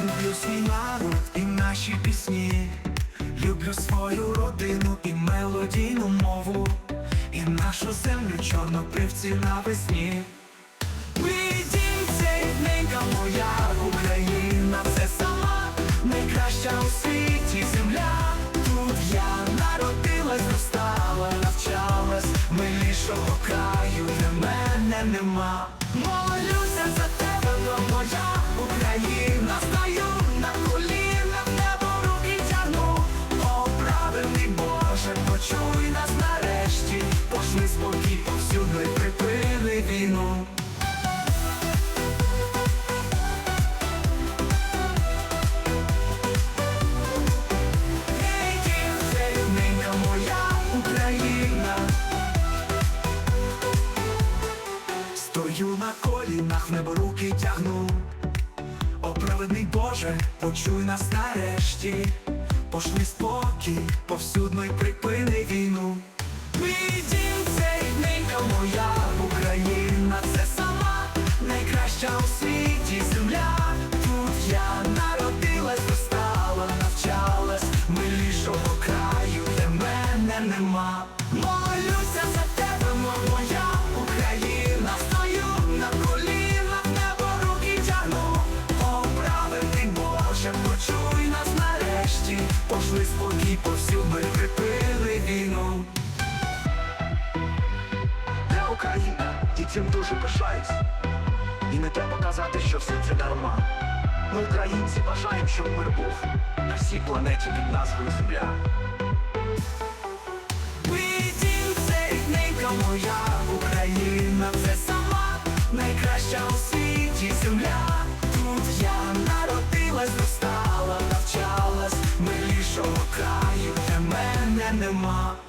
люблю свій народ і наші пісні. Люблю свою родину і мелодійну мову, і нашу землю чорнопривці навесні. Мій дім це моя Україна, це сама найкраща у світі земля. Тут я народилась, зростала, навчалась, милішого краю для мене нема. Молюся за пошли спокій повсюди, припини війну. Стою на колінах, небо руки тягну. О, праведний Боже, почуй нас нарешті, пошли спокій, повсюдно й припини війну. Найкраща у світі земля. Тут я народилась, зростала, навчалась, милішого краю для мене нема. Молюся за тебе, мо- моя Україна, стою на колінах, небо руки тягну. О, праведний Боже, почуй нас нарешті, пошли спокій повсюди, припини війну. Для України і цим дуже пишаюсь. Не що все це дарма. Ми, українці, бажаємо, щоб мир був на всій планеті під назвою Земля. Мій дім це рідненька моя Україна, це сама найкраща у світі земля. Тут я народилась, зростала, навчалась, милішого краю для мене нема.